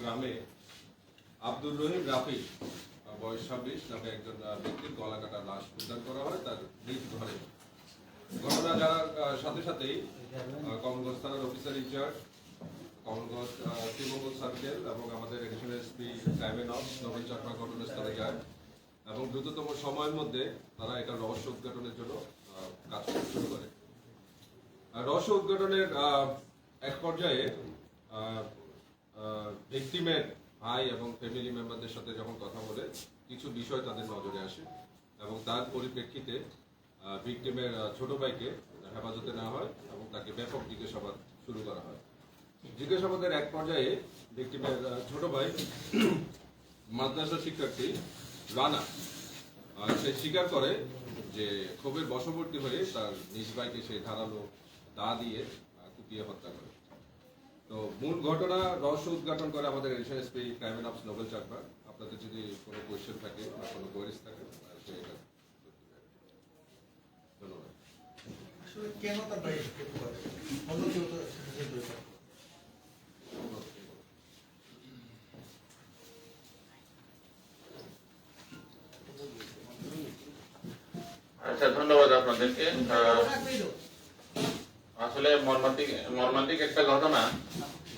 গ্রামে আব্দুর রহিম রাফি বয়স ছাব্বিশ নামে একজন ব্যক্তির গলা কাটা লাশ উদ্ধার করা হয় তার নিজ ঘরে। ঘটনা জানার সাথে সাথেই কমলগঞ্জ থানার officer in charge, Kamalganj Sreemangal circle এবং আমাদের additional SP crime and of Nabin Chakma ঘটনাস্থলে যায় এবং দ্রুততম সময়ের মধ্যে তারা এটা রহস্য উদ্ঘাটনের জন্য কাজ শুরু করে। রহস্য উদ্ঘাটনের এক পর্যায়ে ভিকটিমের ভাই এবং ফ্যামিলি মেম্বারদের সাথে যখন কথা বলে, কিছু বিষয় তাদের নজরে আসে এবং তার পরিপ্রেক্ষিতে ভিকটিমের ছোট ভাইকে হেফাজতে নেওয়া হয় এবং তাকে ব্যাপক জিজ্ঞাসাবাদ শুরু করা হয়। জিজ্ঞাসাবাদের এক পর্যায়ে ভিক্টিমের ছোট ভাই মাদ্রাসা শিক্ষার্থী রানা সে স্বীকার করে যে ক্ষোভের বশবর্তী হয়ে তার নিজ ভাইকে সে ধারালো দা দিয়ে কুপিয়ে হত্যা করে। তো মূল ঘটনা রহস্য উদ্ঘাটন করে আমাদের addition SP crime of Nobel Chakma আপনাদের যদি কোনো কোয়েশ্চেন থাকে বা কোনো কোয়েরিজ থাকে আহ, ধন্যবাদ। কেন তার বাইরে অন্য কেউ তো এর সাথে জড়িত। আচ্ছা ধন্যবাদ আপনাদেরকে। আসলে মর্মান্তিক মর্মান্তিক একটা ঘটনা।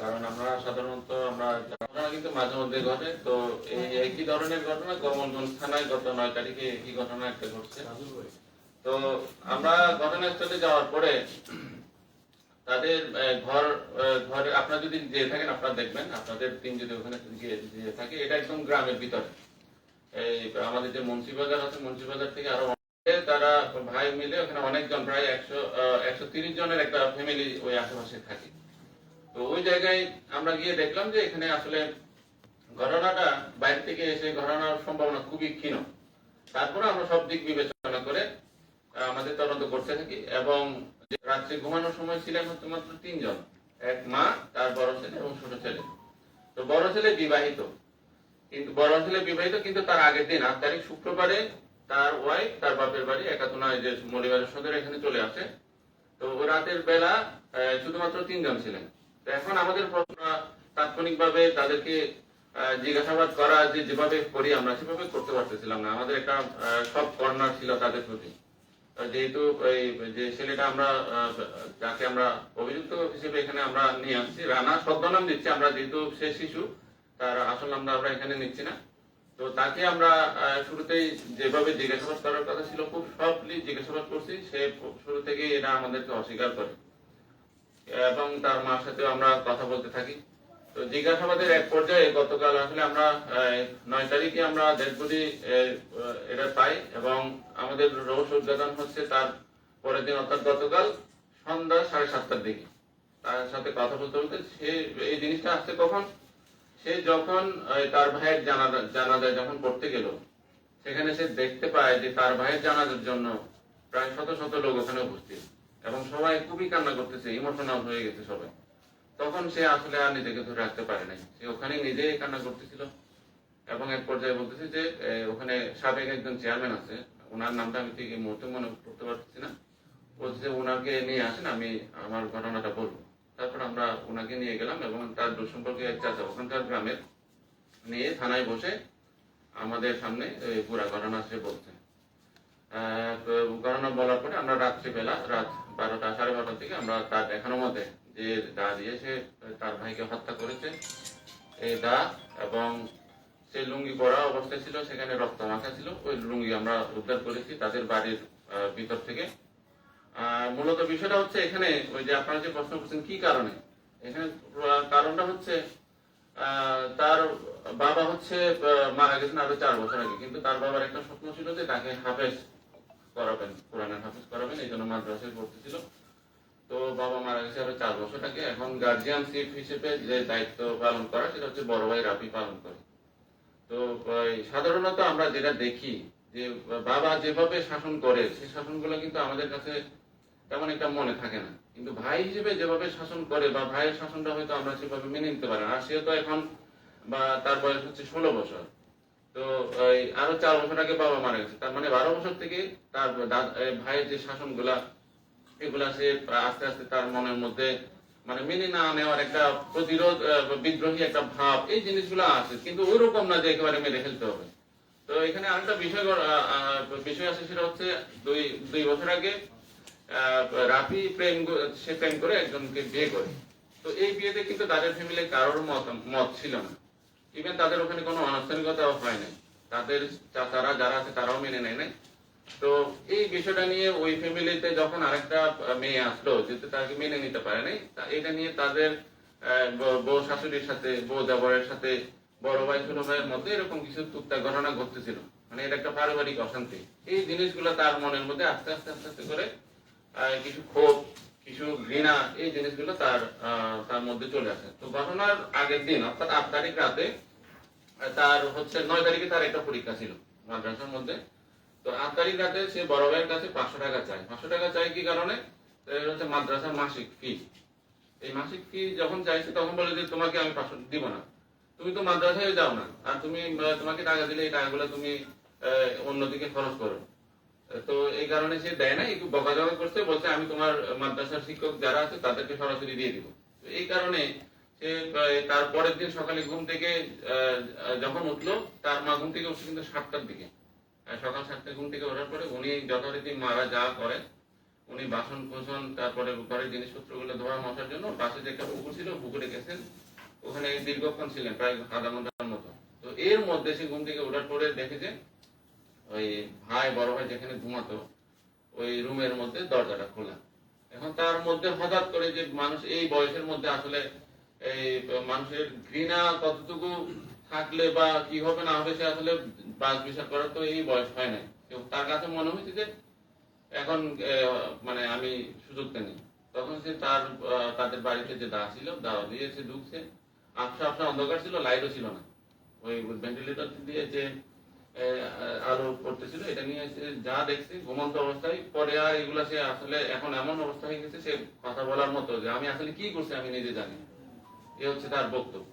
কারণ আমরা সাধারণত আমরা ঘটনা কিন্তু মাঝে মধ্যে ঘটে। তো এই একই ধরনের ঘটনা গোমনগঞ্জ থানায় গত নয় তারিখে একই ঘটনা একটা ঘটছে। তো আমরা ঘটনাস্থলে যাওয়ার পরে তাদের ঘর ঘরে আপনারা যদি যেয়ে থাকেন, আপনারা দেখবেন, আপনাদের টিম যদি ওখানে গিয়ে থাকে, এটা একদম গ্রামের ভিতরে। এই, আমাদের যে মুন্সিবাজার আছে, মুন্সিবাজার থেকে আরও তারা ভাই মিলে ওখানে অনেকজন, প্রায় একশো একশো তিরিশ জনের একটা ফ্যামিলি ওই আশেপাশে থাকে। তো ওই জায়গায় আমরা গিয়ে দেখলাম যে এখানে আসলে ঘটনাটা বাইরে থেকে এসে ঘটনার সম্ভাবনা খুবই ক্ষীণ। তারপরে আমরা সব দিক বিবেচনা করে আমাদের তদন্ত করতে থাকি এবং রাত্রে ঘুমানোর সময় ছিলেন হচ্ছে মাত্র তিনজন। এক মা, তার বড় ছেলে এবং ছোট ছেলে। তো বড় ছেলে বিবাহিত। কিন্তু বড় ছেলে বিবাহিত, কিন্তু তার আগের দিন আট তারিখ শুক্রবারে তার ওয়াইফ তার বাপের বাড়ি একাতনায় যে মরিবারের সদর এখানে চলে আসে। তো রাতের বেলা শুধুমাত্র তিনজন ছিলেন। তো এখন আমাদের তাৎক্ষণিক ভাবে তাদেরকে জিজ্ঞাসাবাদ করা, যে যেভাবে করি আমরা, সেভাবে করতে পারতেছিলাম না। আমাদের একটা সব কর্নার ছিল তাদের প্রতি। যেহেতু এই, যে ছেলেটা আমরা যাকে আমরা অভিযুক্ত হিসেবে এখানে আমরা নিয়ে আসছি, রানা ছদ্মনাম দিচ্ছি, আমরা যেহেতু সে শিশু, তার আসল নামটা আমরা এখানে নিচ্ছি না। তো তাকে আমরা শুরুতেই যেভাবে জিজ্ঞাসাবাদ করার কথা ছিল, খুব সফটলি জিজ্ঞাসাবাদ করছি। সে শুরু থেকেই এটা আমাদেরকে অস্বীকার করে। এবং তার মার সাথেও আমরা কথা বলতে থাকি। তো জিজ্ঞাসাবাদের এক পর্যায়ে গতকাল আসলে আমরা নয় তারিখে আমরা বডি এটা পাই এবং আমাদের রহস্য উদ্ঘাটন হচ্ছে তার পরের দিন, অর্থাৎ গতকাল সন্ধ্যা সাড়ে সাতটার দিকে। তার সাথে কথা বলতে বলতে সে, এই জিনিসটা আসছে কখন? সে যখন তার ভাইয়ের জানাজা, জানাজায় যখন পড়তে গেল, সেখানে সে দেখতে পায় যে তার ভাইয়ের জানাজার জন্য প্রায় শত শত লোক ওখানে উপস্থিত এবং সবাই খুবই কান্না করতেছে ইমোশনাল হয়ে গেছে সবাই। তখন সে আসলে আর নিজেকে ধরে রাখতে পারে নাই। সে ওখানে নিজেই কান্না করতেছিল এবং এক পর্যায়ে বলতেছে যে ওখানে সাবেক একজন চেয়ারম্যান আছে, ওনার নামটা আমি ঠিক এই মুহূর্তে মনে করতে পারতেছি না। বলছে ওনাকে নিয়ে আসেন, আমি আমার ঘটনাটা বলব। তারপর আমরা ওনাকে নিয়ে গেলাম এবং তার দূর সম্পর্কে এক চাচা, ওখানকার গ্রামের নিয়ে থানায় বসে আমাদের সামনে পুরা ঘটনা সে বলছে। ঘটনা বলার পরে আমরা রাত্রিবেলা, রাত বারোটা, সাড়ে বারোটার দিকে আমরা তার দেখানো মতে যে দা দিয়ে সে তার ভাইকে হত্যা করেছে এই দা এবং সে লুঙ্গি পরা অবস্থায় ছিল, সেখানে রক্ত মাখা ছিল, ওই লুঙ্গি আমরা উদ্ধার করেছি, তাদের বাড়ির ভিতর থেকে। মূলত বিষয়টা হচ্ছে এখানে ওই যে আপনারা যে প্রশ্ন করছেন, কি কারণে? এখানে কারণটা হচ্ছে তার বাবা হচ্ছে মারা গেছেন আরও চার বছর আগে। কিন্তু তার বাবার একটা স্বপ্ন ছিল যে তাকে হাফেজ করাবেন, কোরআনের হাফেজ করাবেন, এই জন্য মাদ্রাসায় ভর্তি ছিল। তো বাবা মারা গেছে আরও চার বছর আগে। এখন গার্জিয়ানশিপ হিসেবে যে দায়িত্ব পালন করা, সেটা হচ্ছে বড় ভাই রাফি পালন করে। তো সাধারণত আমরা যেটা দেখি, যে বাবা যেভাবে শাসন করে সেই শাসনগুলো কিন্তু আমাদের কাছে তেমন একটা মনে থাকে না। কিন্তু ভাই হিসেবে যেভাবে শাসন করে বা ভাইয়ের শাসনটা হয়তো আমরা সেভাবে মেনে নিতে পারি না। সে তো এখন বা তার বয়স হচ্ছে ষোলো বছর। তো আরও চার বছর আগে বাবা মারা গেছে। তার মানে বারো বছর থেকে তার ভাইয়ের যে শাসনগুলা, এগুলা সে আস্তে আস্তে তার মনের মধ্যে মানে মেনে না নেওয়ার একটা প্রতিরোধ বিদ্রোহী একটা ভাব, এই জিনিসগুলো আছে। কিন্তু ওই রকম না যে একেবারে মেরে ফেলতে হবে। তো এখানে আরেকটা বিষয় বিষয় আছে সেটা হচ্ছে দুই দুই বছর আগে রাফি প্রেম সে প্রেম করে একজনকে বিয়ে করে। তো এই বিয়েতে কিন্তু তাদের ফ্যামিলির কারোর মত মত ছিল না। ইভেন তাদের ওখানে কোনো আনুষ্ঠানিকতাও হয় নাই। তাদের চাচারা যারা আছে তারাও মেনে নেয় নাই। তো এই বিষয়টা নিয়ে ওই ফ্যামিলিতে যখন আরেকটা মেয়ে আসলো যেতে তাকে মেনে নিতে পারে নাই এটা নিয়ে তাদের বউ শাশুড়ির সাথে, বউ দেবরের সাথে, বড় ভাই, ছোট ভাইয়ের মধ্যে এরকম কিছু টুকটাক ঘটনা ঘটতেছিল। মানে এটা একটা পারিবারিক অশান্তি। এই জিনিসগুলো তার মনের মধ্যে আস্তে আস্তে আস্তে আস্তে করে কিছু ক্ষোভ, কিছু ঘৃণা, এই জিনিসগুলো তার তার মধ্যে চলে আসে। তো ঘটনার আগের দিন, অর্থাৎ আট তারিখ রাতে তার হচ্ছে নয় তারিখে তার একটা পরীক্ষা ছিল মাদ্রাসার মধ্যে। তো আট তারিখ রাতে সে বড় ভাইয়ের কাছে পাঁচশো টাকা চায়। পাঁচশো টাকা চাই কি কারণে? হচ্ছে মাদ্রাসার মাসিক ফি এই মাসিক ফি যখন চাইছে, তখন বলে যে, তোমাকে আমি পাঁচশো, দিব না। তুমি তো মাদ্রাসায় যাও না। আর তুমি তোমাকে টাকা দিলে এই টাকাগুলো তুমি অন্যদিকে খরচ করো। তো এই কারণে সে দেয় না একটু বকাঝকা করছে, বলছে, আমি তোমার মাদ্রাসার শিক্ষক যারা আছে, তাদেরকে সরাসরি দিয়ে দিব। এই কারণে সে তার পরের দিন সকালে ঘুম থেকে যখন উঠল, তার মা ঘুম থেকে উঠছে কিন্তু সাতটার দিকে। সকাল সাতটায় ঘুম থেকে ওঠার পরে উনি যথারীতি মারা যা করে, উনি বাসন কোসন, তারপরে ঘরের জিনিসপত্রগুলো ধোয়া মশার জন্য পাশে যে একটা পুকুর ছিল, পুকুরে গেছেন। ওখানে দীর্ঘক্ষণ ছিলেন, প্রায় আধা ঘণ্টার মতো। তো এর মধ্যে সে ঘুম থেকে ওঠার পরে দেখে যে ওই ভাই বড় ভাই যেখানে ঘুমাতো, ওই রুমের মধ্যে দরজাটা খোলা। এখন তার মধ্যে হঠাৎ করে যে মানুষ এই বয়সের মধ্যে আসলে এই মানুষের ঘৃণা কতটুকু থাকলে বা কি হবে না হবে সে আসলে বাস বিচার করার তো এই বয়স হয় না তার কাছে মনে হয়েছে যে এখন মানে আমি সুযোগটা নেই। তখন সে তার তাদের বাড়িতে যে দা ছিল দা দিয়ে সে ঢুকছে। আফসা আফসা অন্ধকার ছিল লাইটও ছিল না। ওই ভেন্টিলেটর দিয়ে যে আলো পড়তেছিল এটা নিয়ে যা দেখছে, ঘুমন্ত অবস্থায়, পরে আর এগুলা সে আসলে এখন এমন অবস্থা হয়ে গেছে, সে কথা বলার মতো যে আমি আসলে কি করছি আমি নিজে জানি এ হচ্ছে তার বক্তব্য।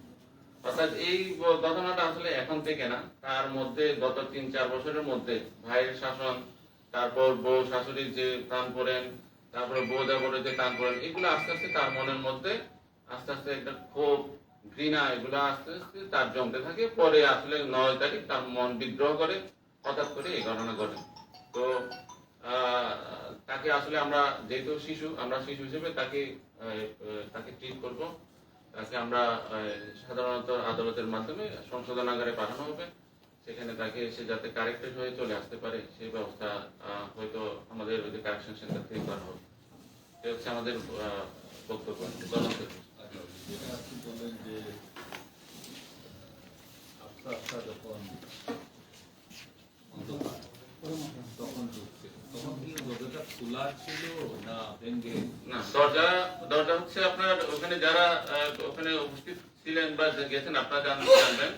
অর্থাৎ এই ঘটনাটা আসলে এখন থেকে না, তার মধ্যে গত তিন, চার বছরের মধ্যে ভাইয়ের শাসন, তারপর বউ শাশুড়ির যে টান পড়েন, তারপরে বউ দেবরের যে টান পড়েন, এগুলো আস্তে আস্তে তার মনের মধ্যে আস্তে আস্তে একটা ক্ষোভ ঘৃণা এগুলো আস্তে আস্তে তার জমতে থাকে। পরে আসলে নয় তারিখ তার মন বিদ্রোহ করে হঠাৎ করে এই ঘটনা ঘটে। তো তাকে আসলে আমরা যেহেতু শিশু আমরা শিশু হিসেবে তাকে তাকে ট্রিট করব। তাকে আমরা সাধারণত আদালতের মাধ্যমে সংশোধনাগারে পাঠানো হবে। সেখানে তাকে সে যাতে কারেক্টেড হয়ে চলে আসতে পারে সেই ব্যবস্থা হয়তো আমাদের কারেকশন সেন্টার থেকে করা হবে। এটা হচ্ছে আমাদের বক্তব্য। আচ্ছা, আপনি বললেন যে আস্তে আস্তে যখন ওখানে যারা ছিলেন বা গেছেন, আপনারা জানবেন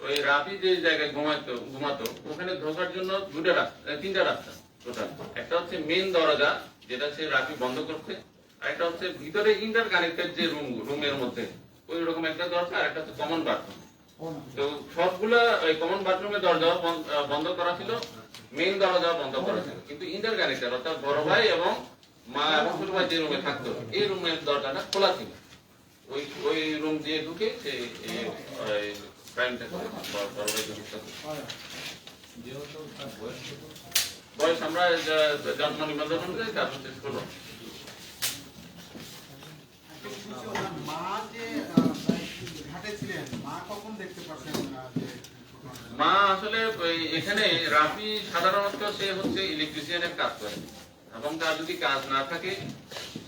ওই রাফি যে জায়গায় ঘুমাতো, ওখানে ঢোকার জন্য দুটা রাস্তা, তিনটা রাস্তা একটা হচ্ছে মেন দরজা, যেটা সে রাফি বন্ধ করছে। আর একটা হচ্ছে ভিতরে ইন্টার কানেক্টেড যে রুম রুমের মধ্যে। ওই রকম একটা দরজা আর একটা হচ্ছে কমন বাথরুম তো সবগুলা ওই কমন বাথরুমের দরজা বন্ধ করা ছিল। মেইন দরজা বন্ধ করা ছিল। কিন্তু ইন্টার কানেক্টেড অর্থাৎ বড় ভাই এবং মা এবং ছোট ভাই যে রুমে থাকতো, এই রুমের দরজাটা খোলা ছিল। ওই ওই রুম দিয়ে ঢুকে সে বয়স আমরা জন্ম নিবন্ধন অনুযায়ী তার হচ্ছে ষোলো। মা আসলে এখানে রাফি সাধারণত সে হচ্ছে ইলেকট্রিশিয়ানের কাজ করে। এবং তার যদি কাজ না থাকে,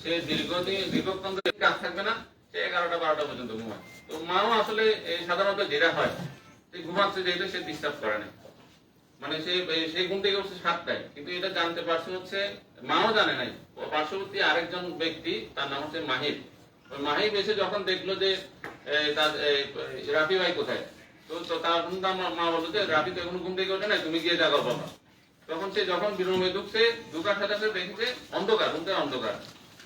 সে দীর্ঘদিন, দীর্ঘক্ষণ ধরে কাজ থাকবে না, সে এগারোটা, বারোটা পর্যন্ত ঘুমায়। তো মাও আসলে সাধারণত যেটা হয়, সে ঘুমাচ্ছে যেহেতু সে ডিস্টার্ব করে না। মানে সে সেই ঘুম থেকে সাতটায়, কিন্তু এটা জানতে পারছে হচ্ছে, মাও জানে নাই। পার্শ্ববর্তী আরেকজন ব্যক্তি, তার নাম হচ্ছে ওই মাহিব এসে যখন দেখল যে রাফি ভাই কোথায়? তো তার মা- বলল যে, রাফি, তো এখন ঘুম থেকে ওঠে নাই, তুমি গিয়ে জাগাও বাবা। তখন সে যখন রুমে ঢুকছে, ঢুকার সাথে সাথে দেখেছে অন্ধকার রুমটা অন্ধকার।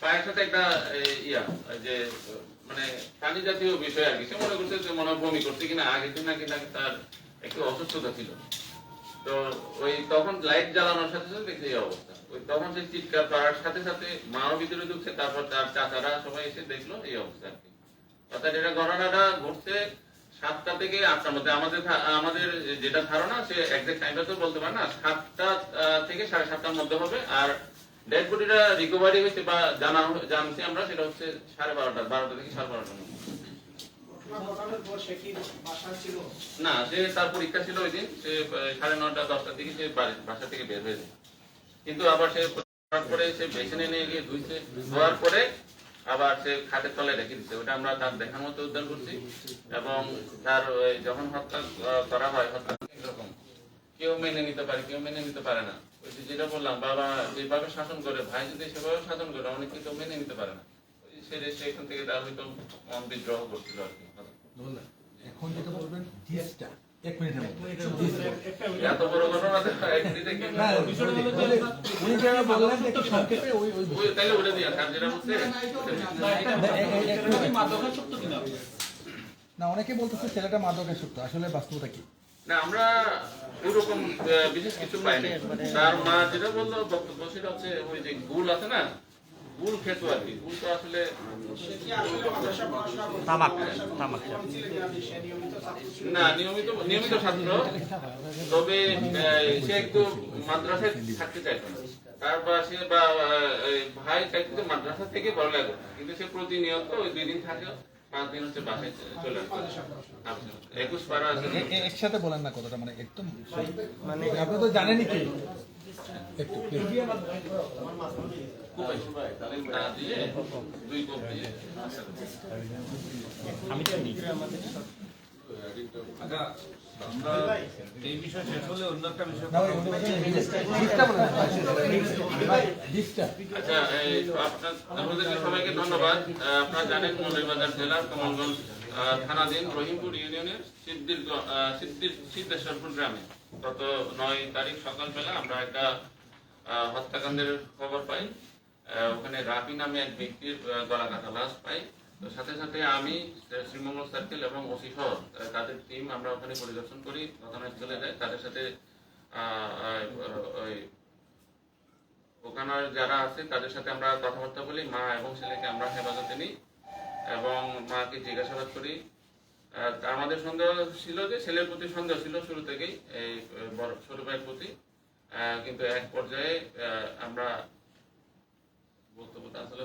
পায়ের সাথে একটা ইয়া, যে মানে পানি জাতীয় বিষয় আর কি। সে মনে করছে যে, মনে বমি করছে কিনা, আগে নাকি নাকি তার একটু অসুস্থতা ছিল। তো ওই তখন লাইট জ্বালানোর সাথে সাথে এই অবস্থা। ওই তখন সে চিৎকার করার সাথে সাথে মাও ভিতরে ঢুকছে তারপর তার চাচারা সবাই এসে দেখল এই অবস্থা আর কি। অর্থাৎ এটা ঘটনাটা ঘটছে সাতটা থেকে আটটার মধ্যে আমাদের আমাদের যেটা ধারণা সে একজ্যাক্ট টাইমটা তো বলতে পারে না সাতটা থেকে সাড়ে সাতটার মধ্যে হবে আর ডেড বডিটা রিকভারি হয়েছে বা জানা জানছি আমরা সেটা হচ্ছে সাড়ে বারোটা বারোটা থেকে সাড়ে বারোটার মধ্যে। না সে তার পরীক্ষা ছিল ওই দিন সে সাড়ে নটা দশটার দিকে সে বাসা থেকে বের হয়ে যায়। কিন্তু আবার সে পরে সে বেসিনে নিয়ে গিয়ে ধুইছে ধোয়ার পরে আবার সে খাটের তলায় রেখে দিচ্ছে ওটা আমরা তার দেখার মতো উদ্ধার করছি এবং তার যখন হত্যা করা হয় হত্যা এরকম কেউ মেনে নিতে পারে কেউ মেনে নিতে পারে না। ওই যে যেটা বললাম বাবা যেভাবে শাসন করে ভাই যদি সেভাবে শাসন করে অনেক কেউ মেনে নিতে পারে না। ওই সে সেখান থেকে তার হয়তো মন বিদ্রোহ করছিল আর কি। এখন যেটা বলবেন এত না, অনেকে বলতেছে ছেলেটা মাদকাসক্ত। আসলে বাস্তবতা কি? না আমরা ওইরকম বিশেষ কিছু পাইনি। তার মা যেটা বলল বক্তব্য সেটা হচ্ছে ওই যে গুল আছে না? গুল খেত আর কি। গুল তো আসলে তামাক তামাক না নিয়মিত নিয়মিত ছাত্র তবে সে একটু মাদ্রাসায় থাকতে চাইতো না। তারপর সে বা ভাই চাইতো মাদ্রাসা থেকে পড়ালেখা করতে। কিন্তু সে প্রতিনিয়ত ওই দুই দিন থাকে পাঁচ দিন হচ্ছে বাসায় চলে আসে আচ্ছা, একুশ পারা একসাথে বলেন না কথাটা মানে একদম মানে আপনি তো জানেনই কি? একটু আমি চিনি আচ্ছা জিসটা। আচ্ছা সবাইকে ধন্যবাদ। আপনারা জানেন মৌলভীবাজার জেলার কমলগঞ্জ আহ, থানাধীন রহিমপুর ইউনিয়নের সিদ্দির সিদ্দির সিদ্ধেশ্বরপুর গ্রামে। গত নয় তারিখ সকালবেলা আমরা একটা হত্যাকাণ্ডের খবর পাই। ওখানে রাবি নামে এক ব্যক্তির গলা কাটা লাশ পাই। তো সাথে সাথে আমি শ্রীমঙ্গল সার্কেল এবং ওসি সহ তাদের টিম আমরা ওখানে পরিদর্শন করি ঘটনাস্থলে যাই। তাদের সাথে আহ, আহ, ওখানে যারা আছে তাদের সাথে আমরা কথাবার্তা বলি। মা এবং ছেলেকে আমরা হেফাজতে নিই এবং মাকে জিজ্ঞাসাবাদ করি। আমাদের সন্দেহ ছিল যে ছেলের প্রতি সন্দেহ ছিল শুরু থেকেই এই আহ, বড় ছোট ভাইয়ের প্রতি। কিন্তু এক পর্যায়ে আমরা বক্তব্যটা আসলে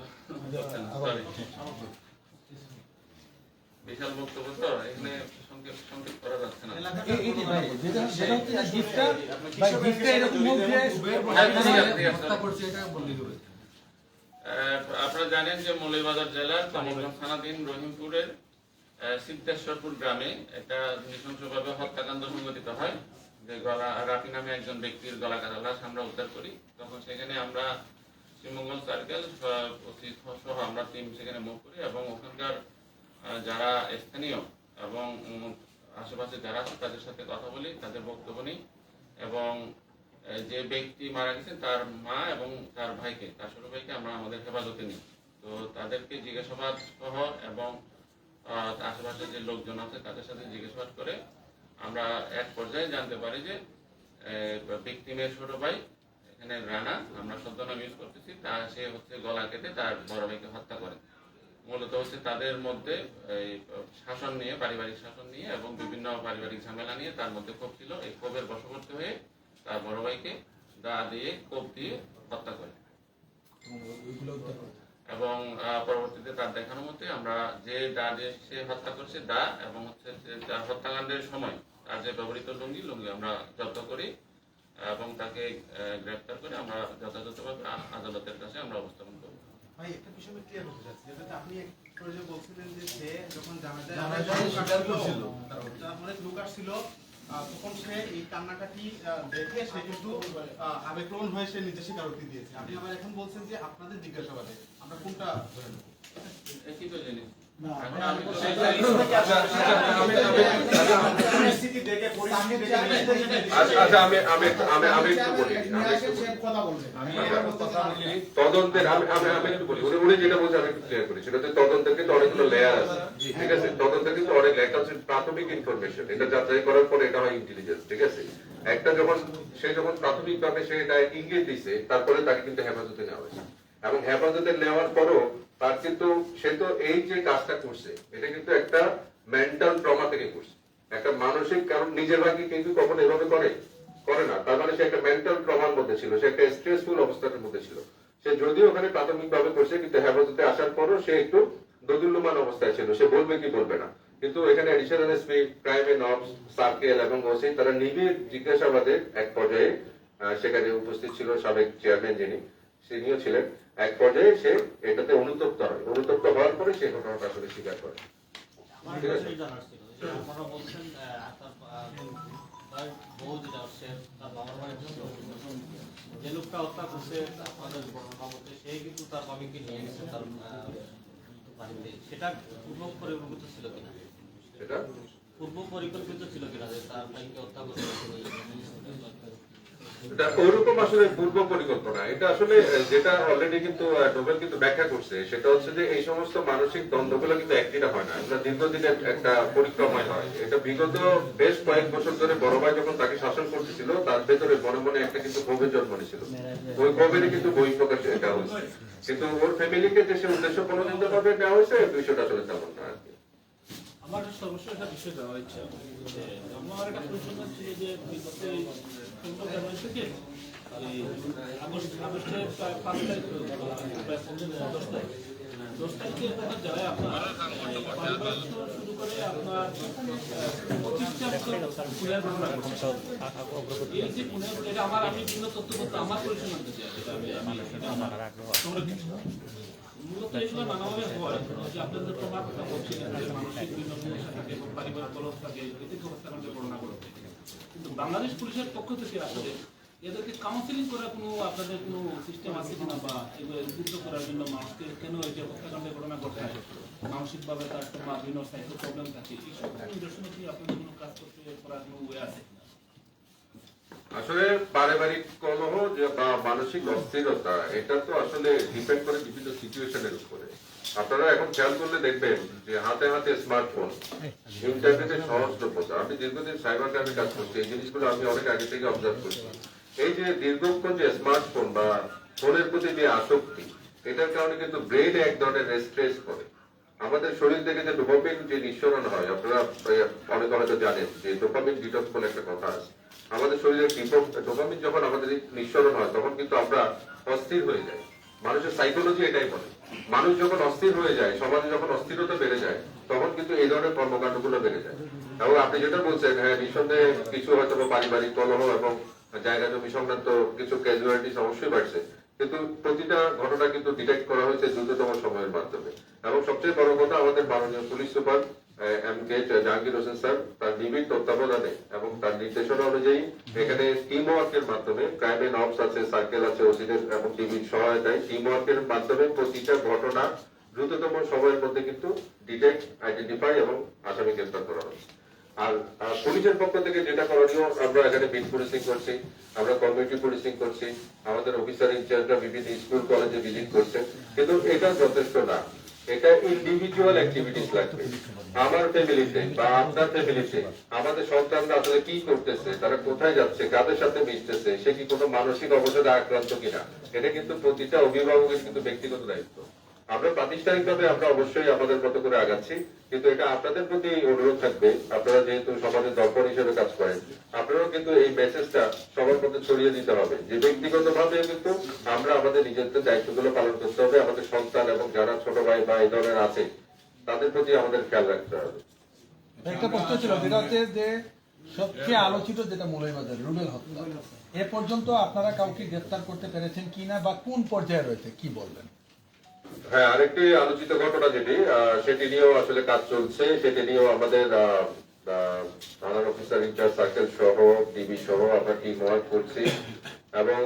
বিশাল বক্তব্য তো এখানে সংক্ষেপ সংক্ষেপ করা যাচ্ছে না। আপনারা জানেন যে মৌলভীবাজার জেলার থানাধীন রহিমপুরের সিদ্ধেশ্বরপুর গ্রামে একটা নৃশংসভাবে হত্যাকাণ্ড সংঘটিত হয়। যে গলা রাফি নামে একজন ব্যক্তির গলা কাটা আমরা উদ্ধার করি। তখন সেখানে আমরা শ্রীমঙ্গল সার্কেল সহ আমরা টিম সেখানে মুভ করি এবং ওখানকার যারা স্থানীয় এবং আশেপাশে যারা আছে তাদের সাথে কথা বলি, তাদের বক্তব্য নিই এবং যে ব্যক্তি মারা গেছেন তার মা এবং তার ভাইকে, তার ছোট ভাইকে আমরা আমাদের হেফাজতে নিই। তো তাদেরকে জিজ্ঞাসাবাদ সহ এবং লোকজন আছে, তাদের সাথে জিজ্ঞাসাবাদ করে আমরা এক পর্যায়ে জানতে পারি যে ব্যক্তিমের ছোট ভাই, এখানে রানা, আমরা সদ্যনাম ইউজ করতেছি, তা সে হচ্ছে গলা কেটে তার বড় ভাইকে হত্যা করে মূলত হচ্ছে তাদের মধ্যে এই শাসন নিয়ে, পারিবারিক শাসন নিয়ে এবং বিভিন্ন পারিবারিক ঝামেলা নিয়ে তার মধ্যে ক্ষোভ ছিল এই ক্ষোভের বশবর্তী হয়ে তার বড় ভাইকে দা দিয়ে কোপ দিয়ে হত্যা করে। এবং আহ, পরবর্তীতে তার দেখানো মতে আমরা যে দা দিয়ে সে হত্যা করছে দা এবং হচ্ছে যে তার হত্যাকাণ্ডের সময় তার যে ব্যবহৃত লুঙ্গি লুঙ্গি আমরা জব্দ করি এবং তাকে আহ, গ্রেফতার করে আমরা যথাযথভাবে আদালতের কাছে আমরা উপস্থাপন করব। ভাই একটা বিষয় ক্লিয়ার করতে চাচ্ছি। যেটা আপনি বলছিলেন যে সে যখন করছিল। অনেক লোক আসছিল তখন সে এই কান্নাকাটি দেখে সে কিন্তু আহ, আবেগপ্রবণ হয়ে সে নিজে স্বীকারোক্তি দিয়েছে। আপনি আবার এখন বলছেন যে আপনাদের জিজ্ঞাসাবাদে। কোনটা? একই তো জিনিস। না, এখন আমি তো সেই- আমি- আমি- পরিস্থিতি দেখে পরিস্থিতি দেখে আমি আমি একটু- আমি আমি একটু বলি আমি একটু বলি। তদন্তের আমি আমি আমি একটু বলি। উনি উনি যেটা বলছে আমি একটু ক্লিয়ার করি। সেটা হচ্ছে তদন্তের কিন্তু অনেকগুলো লেয়ার আছে। ঠিক আছে? তদন্তের কিন্তু অনেক একটা হচ্ছে প্রাথমিক ইনফরমেশন এটা যাচাই করার পরে এটা হয় ইন্টেলিজেন্স ঠিক আছে? একটা যখন সে যখন প্রাথমিক ভাবে সে এটা ইঙ্গিত দিছে তারপরে তাকে কিন্তু হেফাজতে নেওয়া হয়েছে। এবং হেফাজতে নেওয়ার পরও তার কিন্তু, সে তো এই যে কাজটা করছে, এটা কিন্তু একটা মেন্টাল ট্রমা থেকে করছে। একটা মানসিক, কারণ নিজের ভাগে কিন্তু কখনো এভাবে করে? করে না। তার মানে সে একটা মেন্টাল ট্রমার মধ্যে ছিল, সে একটা স্ট্রেসফুল অবস্থার মধ্যে ছিল। সে যদিও ওখানে প্রাথমিক ভাবে করছে, কিন্তু হেফাজতে আসার পরও সে একটু দোদুল্যমান অবস্থায় ছিল। সে বলবে কি বলবে না। কিন্তু এখানে additional SP crime and of circle এবং ওসি তারা নিবিড় জিজ্ঞাসাবাদের এক পর্যায়ে সেখানে উপস্থিত ছিল সাবেক চেয়ারম্যান যিনি তিনিও ছিলেন। এক পর্যায়ে সে এটাতে অনুতপ্ত হয়। অনুতপ্ত হওয়ার পরে সে ঘটনাটা আসলে স্বীকার করে। ঠিক আছে। কাছে জানার ছিল যে আপনারা বলছেন আহ, তার আহ, তার বউ যেটা হচ্ছে তার বাবার বাড়িতে যে লোকটা হত্যা করছে আপনাদের বর্ণনা মতে সেই কিন্তু তার স্বামীকে নিয়ে গেছে তার বাড়িতে। সেটা পূর্ব পরিকল্পিত ছিল কিনা? সেটা? পূর্ব পরিকল্পিত ছিল কিনা যে তার ভাইকে হত্যা করছে? এটা ওইরকম আসলে পূর্ব পরিকল্পনা। এটা আসলে যেটা অলরেডি কিন্তু নোবেল কিন্তু ব্যাখ্যা করছে, সেটা হচ্ছে যে এই সমস্ত মানসিক দ্বন্দ্বগুলো কিন্তু একদিনে হয় না। এটা দীর্ঘদিনের একটা পরিক্রমায় হয়। এটা বিগত বেশ কয়েক বছর ধরে বড় ভাই যখন তাকে শাসন করতেছিল, তার ভেতরে মনে মনে একটা কিন্তু ক্ষোভের জন্ম নিয়েছিল। ওই ক্ষোভেরই কিন্তু বই প্রকাশ এটা হয়েছে। কিন্তু ওর ফ্যামিলিকে যে সে উদ্দেশ্য প্রণোদিত ভাবে নেওয়া হয়েছে বিষয়টা আসলে তেমন না আর কি। আমার সর্বশেষ একটা বিষয় দেওয়া যে আমার একটা পরিসংখ্যান ছিল যে বিগত আমার সংরক্ষিত মূলত এগুলো নানাভাবে হয় যে আপনাদের প্রভাব বলছিলেন মানসিক বিভিন্ন সমস্যা থাকে পারিবারিক কলহ থাকে এতে হত্যাকাণ্ডের বর্ণনা করতে কিন্তু বাংলাদেশ পুলিশের পক্ষ থেকে আসলে এদেরকে কাউন্সিলিং করার কোনো আপনাদের কোনো সিস্টেম আছে কিনা বা উদ্বুদ্ধ করার জন্য মানুষকে কেন এই যে হত্যাকাণ্ডের ঘটনা ঘটায় মানসিকভাবে তার বিভিন্ন সাইকো প্রবলেম থাকে এইসব নিদর্শনে কি আপনাদের কোনো কাজ করতে করার কোনো আছে আসলে পারিবারিক কলহ বা মানসিক অস্থিরতা, এটা তো আসলে ডিপেন্ড করে বিভিন্ন সিচুয়েশনের উপরে। আপনারা এখন খেয়াল করলে দেখবেন যে হাতে হাতে স্মার্টফোন ইন্টারনেটের সহজলভ্যতা। আমি দীর্ঘদিন সাইবার ক্রাইমে কাজ করছি, এই জিনিসগুলো আমি অনেক আগে থেকে অবজার্ভ করছি। এই যে দীর্ঘক্ষণ যে স্মার্টফোন বা ফোনের প্রতি যে আসক্তি, এটার কারণে কিন্তু ব্রেন এক ধরনের স্ট্রেস করে। আমাদের শরীর থেকে যে ডোপামিন যে নিঃসরণ হয়, আপনারা অনেকে হয়তো জানেন যে ডোপামিন ডিটক্স বলে একটা কথা আছে। আমাদের শরীরে ডোপামিন যখন আমাদের নিঃসরণ হয়, তখন কিন্তু আমরা অস্থির হয়ে যাই। মানুষের সাইকোলজি এটাই বলে। মানুষ যখন অস্থির হয়ে যায়, সমাজে যখন অস্থিরতা বেড়ে যায়, তখন কিন্তু এই ধরনের কর্মকাণ্ডগুলো বেড়ে যায়। এবং আপনি যেটা বলছেন হ্যাঁ নিঃসন্দেহে কিছু হয়তো পারিবারিক কলহ এবং জায়গা জমি সংক্রান্ত কিছু ক্যাজুয়ালিটিস অবশ্যই বাড়ছে। কিন্তু প্রতিটা ঘটনা কিন্তু ডিটেক্ট করা হয়েছে দ্রুততম সময়ের মাধ্যমে। এবং সবচেয়ে বড় কথা আমাদের মাননীয় police super M K Jahangir Hossain sir তার নিবিড় তত্ত্বাবধানে এবং তার নির্দেশনা অনুযায়ী এখানে টিম ওয়ার্কের মাধ্যমে ক্রাইম এন্ড অপস আছে সার্কেল আছে ওসিদের এবং টিভির সহায়তায় টিম ওয়ার্কের মাধ্যমে প্রতিটা ঘটনা দ্রুততম সময়ের মধ্যে কিন্তু ডিটেক্ট আইডেন্টিফাই এবং আসামি গ্রেফতার করা হচ্ছে আর পুলিশের পক্ষ থেকে যেটা করণীয়, আমরা এখানে বিট পুলিশিং করছি, আমরা কমিউনিটি পুলিশিং করছি, আমাদের অফিসার ইনচার্জরা বিভিন্ন স্কুল কলেজে ভিজিট করছে, কিন্তু এটা যথেষ্ট না। এটা ইন্ডিভিজুয়াল অ্যাক্টিভিটিস লাগবে। আমার ফ্যামিলিতে বা আপনার ফ্যামিলিতে আমাদের সন্তানরা আসলে কি করতেছে, তারা কোথায় যাচ্ছে, কাদের সাথে মিশতেছে, সে কি কোনো মানসিক অবসাদে আক্রান্ত কিনা, এটা কিন্তু প্রতিটা অভিভাবকের কিন্তু ব্যক্তিগত দায়িত্ব। আমরা প্রাতিষ্ঠানিকভাবে আমরা অবশ্যই আমাদের মতো করে আগাচ্ছি, কিন্তু এটা আপনাদের প্রতি অনুরোধ থাকবে, আপনারা যেহেতু সমাজের দর্পণ হিসেবে কাজ করেন, আপনারাও কিন্তু এই মেসেজটা সবার মধ্যে ছড়িয়ে দিতে হবে। যে ব্যক্তিগত ভাবে কিন্তু আমরা আমাদের নিজেদের দায়িত্বগুলো পালন করতে হবে, আমাদের সন্তান এবং যারা ছোট ভাই বা এই ধরনের আছে, তাদের প্রতি আমাদের খেয়াল রাখতে হবে। একটা প্রশ্ন ছিল, যেটা যে সবচেয়ে আলোচিত যেটা মৌলভীবাজার রুবেল হত্যা। এ পর্যন্ত আপনারা কাউকে গ্রেফতার করতে পেরেছেন কিনা বা কোন পর্যায়ে রয়েছে, কি বলবেন? হ্যাঁ আরেকটি আলোচিত ঘটনা যেটি সেটি নিয়েও আসলে কাজ চলছে। সেটি নিয়েও আমাদের থানার অফিসার ইনচার্জ সার্কেল সহ, ডিবি সহ আমরা টিম ওয়ার্ক করছি। এবং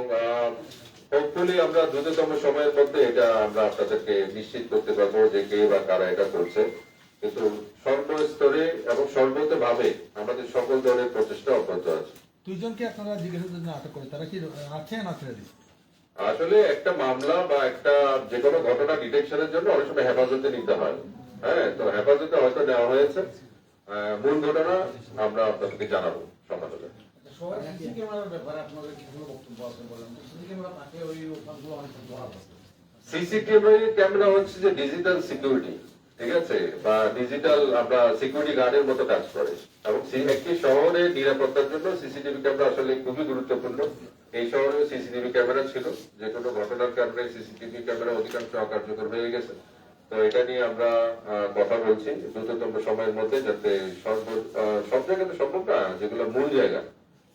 হোপফুলি আমরা দ্রুততম সময়ের মধ্যে এটা আমরা আপনাদেরকে নিশ্চিত করতে পারব যে কে বা কারা এটা করছে। কিন্তু সর্বস্তরে এবং সর্বতভাবে আমাদের সকল ধরনের প্রচেষ্টা অব্যাহত আছে। দুইজনকে আপনারা জিজ্ঞাসার জন্য আটক করে, তারা কি আছে না ছেড়ে দিচ্ছে আসলে একটা মামলা বা একটা যে কোনো ঘটনা ডিটেকশনের জন্য অনেক সময় হেফাজতে নিতে হয়। হ্যাঁ তো হেফাজতে হয়তো নেওয়া হয়েছে। মূল ঘটনা আমরা আপনাদেরকে জানাব সকালে সবাই সিসি ক্যামেরার ব্যাপারে আপনাদের কি কোনো বক্তব্য আছে বলেন সিসি ক্যামেরা থাকে ওই ওখানগুলো অনেক ধরা পড়ে সিসিটিভি ক্যামেরা হচ্ছে যে ডিজিটাল সিকিউরিটি ঠিক আছে? বা ডিজিটাল আমরা সিকিউরিটি গার্ডের মতো কাজ করে। এবং সি- একটি শহরে নিরাপত্তার জন্য সিসিটিভি ক্যামেরা আসলে খুবই গুরুত্বপূর্ণ। এই শহরে সিসিটিভি ক্যামেরা ছিল যে কোনো ঘটনার কারণে সিসিটিভি ক্যামেরা অধিকাংশ অকার্যকর হয়ে গেছে। তো এটা নিয়ে আমরা কথা বলছি দ্রুততম সময়ের মধ্যে যাতে সর্ব সব জায়গাতে সম্ভব না, যেগুলো মূল জায়গা।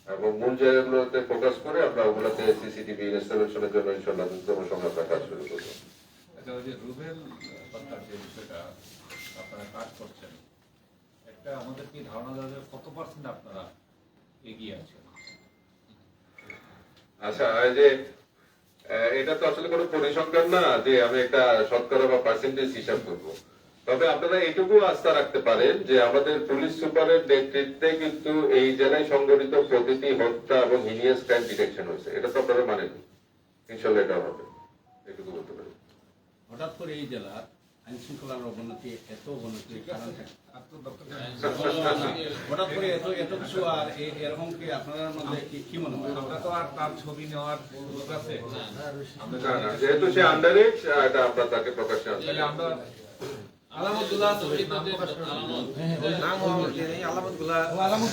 এবং মূল জায়গাগুলোতে ফোকাস করে আমরা ওগুলোতে সিসিটিভি ইনস্টলেশনের জন্য ইনশাল্লাহ দ্রুততম সময় আমরা কাজ শুরু করব। আচ্ছা আপনারা কাজ করছেন, একটা আমাদের কি ধারণা যায় কত পার্সেন্ট আপনারা এগিয়ে আছেন? আচ্ছা যে এটা তো আসলে কোনো পরিসংখ্যান না যে আমি একটা শতকরা বা পার্সেন্টেজ হিসাব করব। তবে আপনারা এটুকু আস্থা রাখতে পারেন যে আমাদের পুলিশ সুপারের নেতৃত্বে কিন্তু এই জেলায় সংগঠিত প্রতিটি হত্যা এবং হিনিয়াস ক্রাইম ডিটেকশন হয়েছে। এটা তো আপনারা মানেন ইনশাল্লাহ এটা হবে। এটুকু বলতে পারি। হঠাৎ করে এই জেলার আইন শৃঙ্খলার অবনতি এত অবনতি কারণ হঠাৎ করে এত এত কিছু আর এরকম কি আপনার মধ্যে কি- কি মনে হয়? আমরা তো আর তার ছবি নেওয়ার আছে। যেহেতু সে আন্ডার এটা আমরা তাকে প্রকাশ্যে আমরা আলামত। আলামতগুলা ও আলামত।